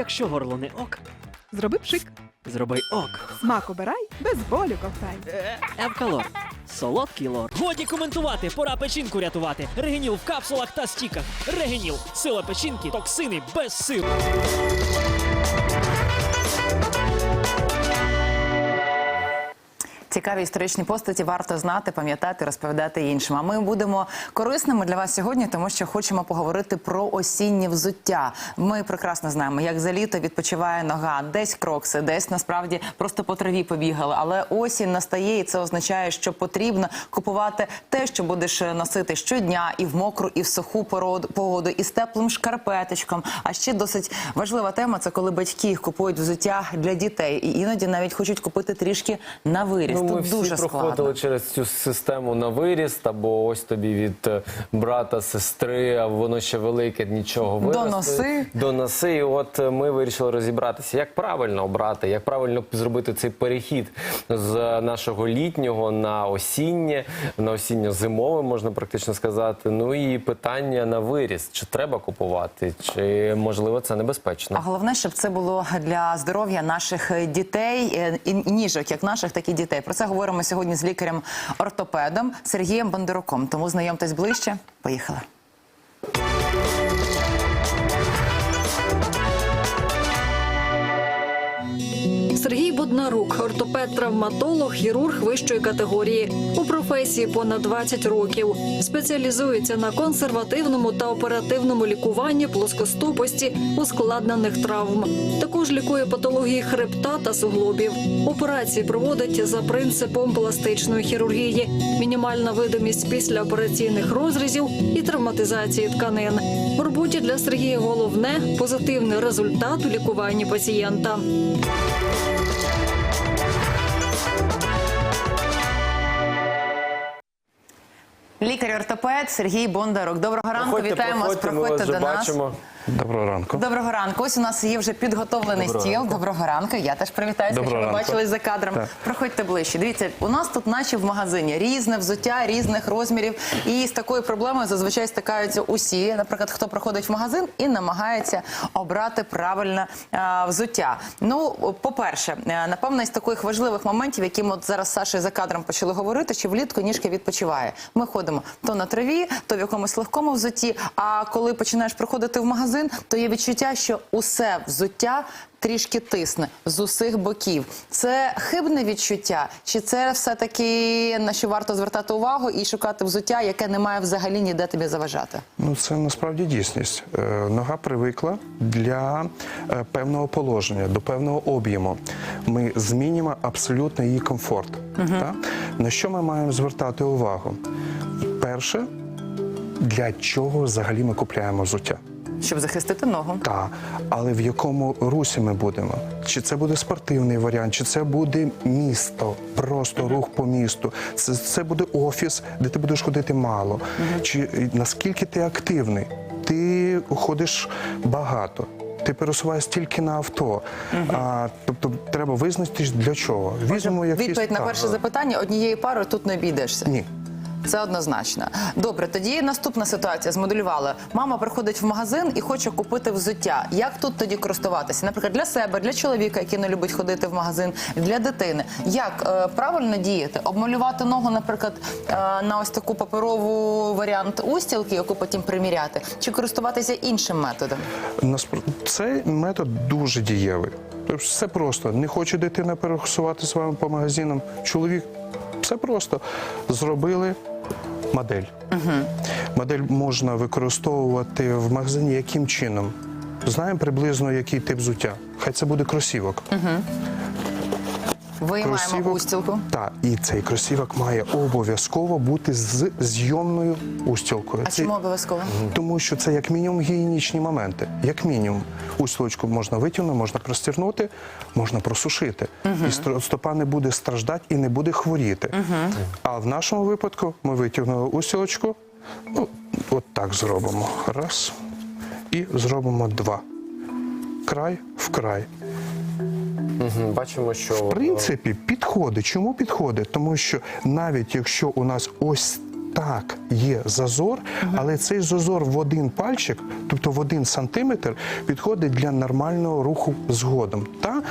Якщо горло не ок, Зроби пшик. зроби ок. Смак обирай, без болю ковтай. Евкалор. Солодкий лор. Годі коментувати, пора печінку рятувати. Регеніл в капсулах та стіках. Регеніл. Сила печінки, токсини без сил. Цікаві історичні постаті варто знати, пам'ятати, розповідати іншим. А ми будемо корисними для вас сьогодні, тому що хочемо поговорити про осіннє взуття. Ми прекрасно знаємо, як за літо відпочиває нога, десь крокси, десь насправді просто по траві побігали. Але осінь настає, і це означає, що потрібно купувати те, що будеш носити щодня, і в мокру, і в суху погоду, і з теплим шкарпеточком. А ще досить важлива тема це коли батьки купують взуття для дітей, і іноді навіть хочуть купити трішки на виріс. Ну, ми всі дуже проходили складно. через цю систему на виріст, або ось тобі від е, брата, сестри, а воно ще велике, нічого виросте. Доноси. Доноси. І от е, ми вирішили розібратися, як правильно обрати, як правильно зробити цей перехід з нашого літнього на осіннє, на осінньо-зимове, можна практично сказати. Ну і питання на виріст: чи треба купувати, чи можливо це небезпечно. А головне, щоб це було для здоров'я наших е, дітей е, і ніжок, як наших, так і дітей. Про це говоримо сьогодні з лікарем-ортопедом Сергієм Бондаруком. Тому знайомтесь ближче. Поїхали. Боднарук, ортопед-травматолог, хірург вищої категорії. У професії понад 20 років. Спеціалізується на консервативному та оперативному лікуванні плоскостопості ускладнених травм. Також лікує патології хребта та суглобів. Операції проводить за принципом пластичної хірургії, мінімальна видимість післяопераційних розрізів і травматизації тканин. В роботі для Сергія головне позитивний результат у лікуванні пацієнта. Лікар-ортопед Сергій Бондарок. Доброго ранку. Проходьте, Вітаємо вас. проходьте, ми Проходьте вас до нас. бачимо. Доброго ранку. Доброго ранку. Ось у нас є вже підготовлений Доброго стіл. ранку. Доброго ранку. Я теж привітаюся, що Доброго ви бачили за кадром. Так. Проходьте ближче. Дивіться, у нас тут, наче в магазині, різне взуття різних розмірів. І з такою проблемою зазвичай стикаються усі. Наприклад, хто приходить в магазин і намагається обрати правильне а, взуття. Ну, по-перше, е, напевно, із таких важливих моментів, які ми от зараз з за кадром почали говорити, що влітку ніжка відпочиває. Ми ходимо то на траві, то в якомусь легкому взутті. А коли починаєш приходити в магазин, то є відчуття, що усе взуття трішки тисне з усіх боків. Це хибне відчуття, чи це все таки на що варто звертати увагу і шукати взуття, яке не має взагалі ніде тобі заважати? Ну це насправді дійсність. Е, Нога привикла для е, певного положення, до певного об'єму. Ми змінюємо абсолютно її комфорт. Так? На що ми маємо звертати увагу? Перше, для чого взагалі ми купляємо взуття? Щоб захистити ногу. Так, але в якому русі ми будемо? Чи це буде спортивний варіант, чи це буде місто, просто рух по місту, це, це буде офіс, де ти будеш ходити мало. Чи е, наскільки ти активний? Ти ходиш багато. Ти пересуваєшся тільки на авто. А, тобто треба визначити для чого. Візьмемо якісь Відповідь на перше запитання однією парою тут не обійдешся. Ні. Це однозначно. Добре, тоді наступна ситуація змоделювали. Мама приходить в магазин і хоче купити взуття. Як тут тоді користуватися? Наприклад, для себе, для чоловіка, який не любить ходити в магазин, для дитини. Як е, правильно діяти? Обмалювати ногу, наприклад, е, на ось таку паперову варіант устілки, яку потім приміряти, чи користуватися іншим методом? Цей метод дуже дієвий. Тобто Все просто. Не хоче дитина пересувати з вами по магазинам. Чоловік, все просто. Зробили модель. Модель можна використовувати в магазині яким чином? Знаємо приблизно, який тип взуття. Хай це буде кросівок. Виймаємо устілку. Так, і цей кросівок має обов'язково бути з зйомною устілкою. А Це- чому обов'язково? тому що це як мінімум гігієнічні моменти. Як мінімум, устілочку можна витягнути, можна простірнути, можна просушити. І стро- стопа не буде страждати і не буде хворіти. А в нашому випадку ми витягнули устілочку, ну, от так зробимо. Раз. І зробимо два. Край в край. Мгм, Бачимо, що В принципі, підходить. Чому підходить? Тому що навіть якщо у нас ось Так, є зазор, але цей зазор в один пальчик, тобто в один сантиметр, підходить для нормального руху згодом. Та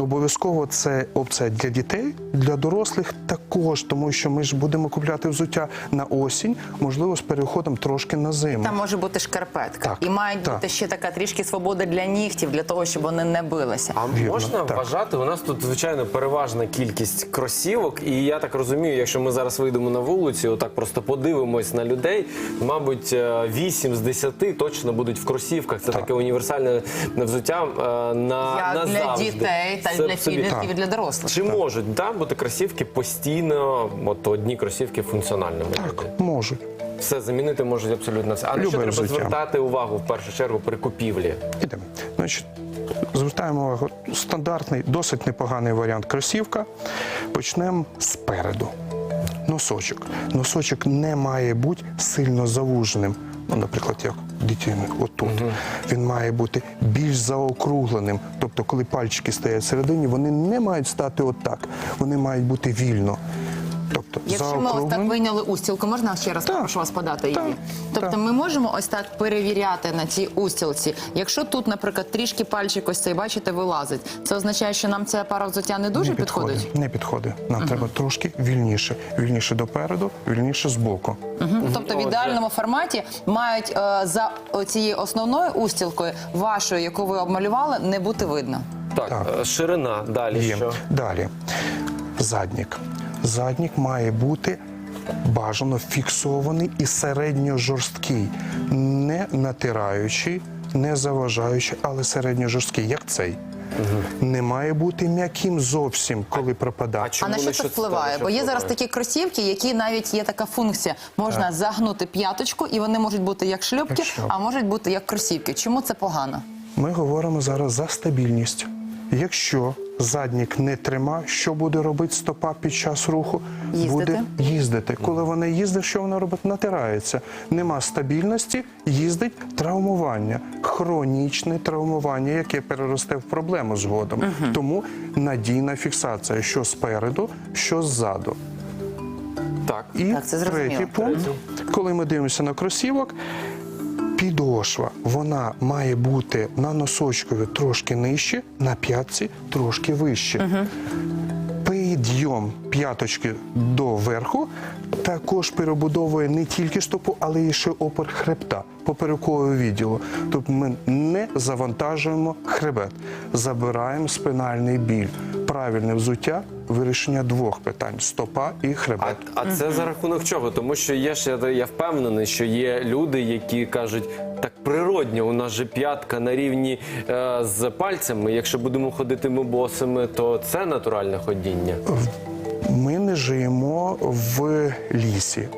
обов'язково це опція для дітей, для дорослих також, тому що ми ж будемо купляти взуття на осінь, можливо, з переходом трошки на зиму. Там може бути шкарпетка. Так, І має так. бути ще така трішки свобода для нігтів, для того, щоб вони не билися. А Вірно, можна так. вважати, у нас тут звичайно переважна кількість кросівок, і я так розумію, якщо ми зараз вийдемо на вулицю, отак просто подивимось на людей, мабуть, е, 8 з 10 точно будуть в кросівках. Це таке універсальне взуття е, на Як для назавжди. дітей, та Це для підлітків, і для дорослих. Чи можуть да, бути кросівки постійно, от одні кросівки функціональними? Так, можуть. Все замінити можуть абсолютно все. А на Любе що треба взуття. звертати увагу в першу чергу при купівлі? Ідемо. Значить, звертаємо увагу. Стандартний, досить непоганий варіант кросівка. Почнемо спереду. Носочок. Носочок не має бути сильно завуженим. Ну, наприклад, як дитини, отут. Він має бути більш заокругленим. Тобто, коли пальчики стоять всередині, вони не мають стати отак. Вони мають бути вільно. Тобто, Якщо ми ось так вийняли устілку, можна ще раз Так. попрошу вас подати її? Так. Тобто Так. ми можемо ось так перевіряти на цій устілці. Якщо тут, наприклад, трішки пальчик ось цей, бачите, вилазить, це означає, що нам ця пара взуття не дуже не підходить? підходить. Не підходить. Нам треба трошки вільніше. Вільніше допереду, вільніше збоку. Мгм. Тобто в Отже. ідеальному форматі мають е, за цією основною устілкою, вашою, яку ви обмалювали, не бути видно. Так, Так. е, ширина. Далі Є. що? Далі. Заднік. Заднік має бути бажано фіксований і середньо-жорсткий, не натираючий, не заважаючий, але середньо-жорсткий, як цей. Не має бути м'яким зовсім, коли пропадає. А а на що це впливає? Бо є зараз такі кросівки, які навіть є така функція. Можна загнути п'яточку, і вони можуть бути як шльопки, Як а можуть бути як кросівки. Чому це погано? Ми говоримо зараз за стабільність. Якщо заднік не трима, що буде робити стопа під час руху? Їздити. Буде їздити. Коли вона їздить, що вона робить? Натирається. Нема стабільності, їздить травмування, хронічне травмування, яке переросте в проблему згодом. Тому надійна фіксація, що спереду, що ззаду. Так. І Так, це третій пункт, коли ми дивимося на кросівок, підошва вона має бути на носочкові трошки нижче, на п'ятці трошки вище. Підйом п'яточки до верху також перебудовує не тільки стопу, але і ще опор хребта поперекового відділу. Тобто ми не завантажуємо хребет, забираємо спинальний біль. Правильне взуття вирішення двох питань стопа і хребет. а це за рахунок чого? Тому що є я, я впевнений, що є люди, які кажуть, так природньо, у нас же п'ятка на рівні е, з пальцями. Якщо будемо ходити ми босими, то це натуральне ходіння. Ми не живемо в лісі.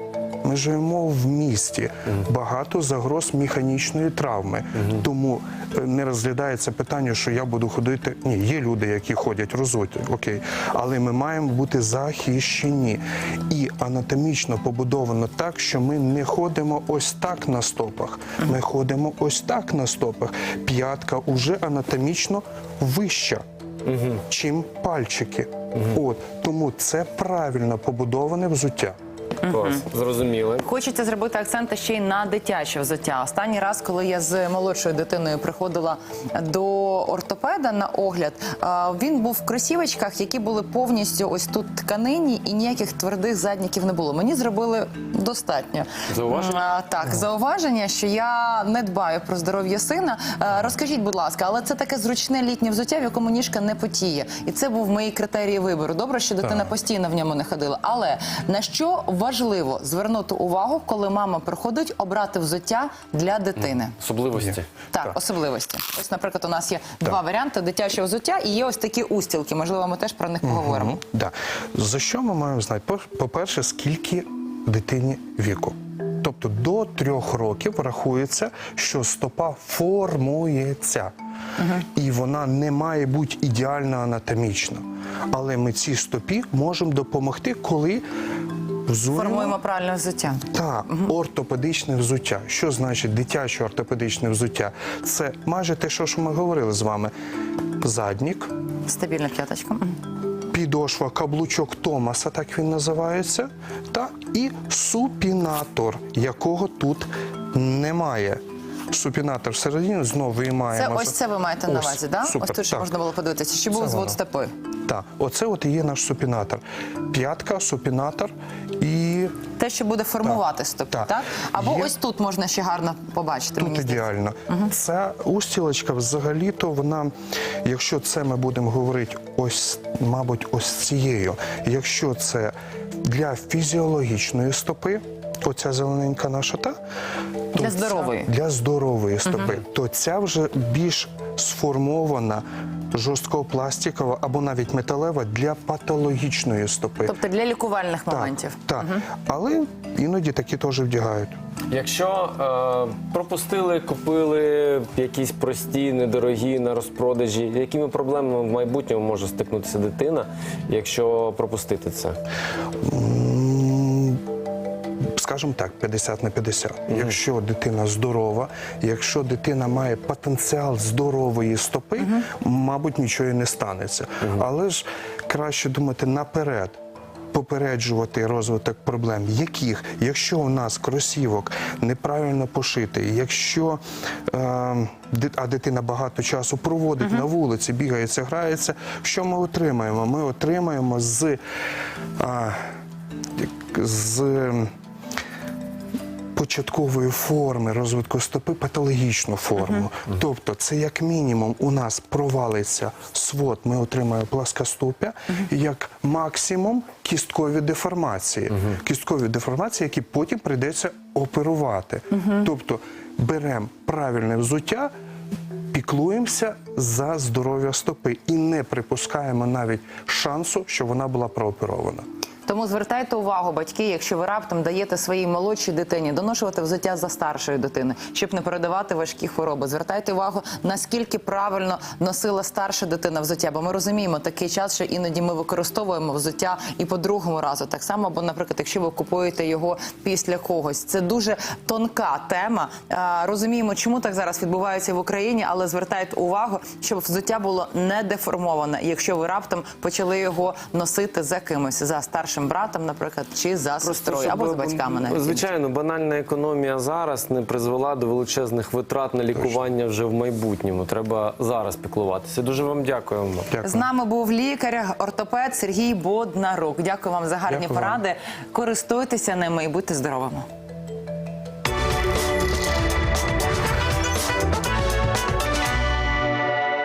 Ми живемо в місті. Багато загроз механічної травми. Тому е, не розглядається питання, що я буду ходити. Ні, є люди, які ходять розуті, окей. Але ми маємо бути захищені. І анатомічно побудовано так, що ми не ходимо ось так на стопах. Ми ходимо ось так на стопах. П'ятка уже анатомічно вища чим пальчики. От тому це правильно побудоване взуття. Клас, зрозуміли. Хочеться зробити акцент ще й на дитяче взуття. Останній раз, коли я з молодшою дитиною приходила до ортопеда на огляд, він був в кросівочках, які були повністю ось тут тканині, і ніяких твердих задніків не було. Мені зробили достатньо. Зауваження? Так, зауваження, що я не дбаю про здоров'я сина. Розкажіть, будь ласка, але це таке зручне літнє взуття, в якому ніжка не потіє. І це був мої критерії вибору. Добре, що дитина постійно в ньому не ходила. Але на що важливо звернути увагу, коли мама приходить обрати взуття для дитини? Особливості. Так, особливості. Ось, наприклад, у нас є два варіанти дитячого взуття, і є ось такі устілки. Можливо, ми теж про них поговоримо. Мгм, Да. За що ми маємо знати? По- По-перше, скільки дитині віку. Тобто до трьох років рахується, що стопа формується. І вона не має бути ідеально анатомічна. Але ми цій стопі можемо допомогти, коли взуємо Формуємо правильне взуття. Так, ортопедичне взуття. Що значить дитяче ортопедичне взуття? Це майже те, що ми говорили з вами. Заднік, Стабільна п'яточка. Підошва, каблучок Томаса, так він називається, та і супінатор, якого тут немає. Супінатор всередині знову Це ось це ви маєте на увазі, да? супер, ось тут ще так. можна було подивитися. Чи був звод стопи? Так, оце от і є наш супінатор. П'ятка, супінатор і Те, що буде формувати стопу, так? Так. Або Є- ось тут можна ще гарно побачити. Тут мені ідеально. Ця устілочка взагалі-то вона, якщо це ми будемо говорити ось, мабуть, ось цією, якщо це для фізіологічної стопи, оця зелененька наша та Для здорової. для здорової стопи, то ця вже більш сформована. Жорсткопластикова або навіть металева для патологічної стопи. Тобто для лікувальних моментів. Так, але іноді такі теж вдягають. Якщо е, пропустили, купили якісь прості, недорогі на розпродажі, якими проблемами в майбутньому може стикнутися дитина, якщо пропустити це? Скажімо так, 50 на 50. Якщо дитина здорова, якщо дитина має потенціал здорової стопи, мабуть, нічого і не станеться. Але ж краще думати наперед. Попереджувати розвиток проблем, яких, якщо у нас кросівок неправильно пошитий, якщо е, а дитина багато часу проводить на вулиці, бігається, грається, що ми отримаємо? Ми отримаємо з, а, з початкової форми розвитку стопи патологічну форму. Тобто, це як мінімум у нас провалиться свод, ми отримаємо пласкостопя, і як максимум кісткові деформації. Кісткові деформації, які потім прийдеться оперувати. Тобто беремо правильне взуття. Піклуємося за здоров'я стопи і не припускаємо навіть шансу, що вона була прооперована. Тому звертайте увагу, батьки, якщо ви раптом даєте своїй молодшій дитині доношувати взуття за старшої дитини, щоб не передавати важкі хвороби. Звертайте увагу, наскільки правильно носила старша дитина взуття. Бо ми розуміємо такий час, що іноді ми використовуємо взуття і по другому разу. Так само, бо, наприклад, якщо ви купуєте його після когось, це дуже тонка тема. Розуміємо, чому так зараз відбувається в Україні, але звертайте увагу, щоб взуття було не деформоване, якщо ви раптом почали його носити за кимось, за старшим братом, наприклад, чи за сестрою, або з батьками навіть. Звичайно, банальна економія зараз не призвела до величезних витрат на лікування вже в майбутньому. Треба зараз піклуватися. Дуже вам дякуємо. Дякую. З нами був лікар, ортопед Сергій Боднарук. Дякую вам за гарні Дякую вам. поради. Користуйтеся ними і будьте здоровими.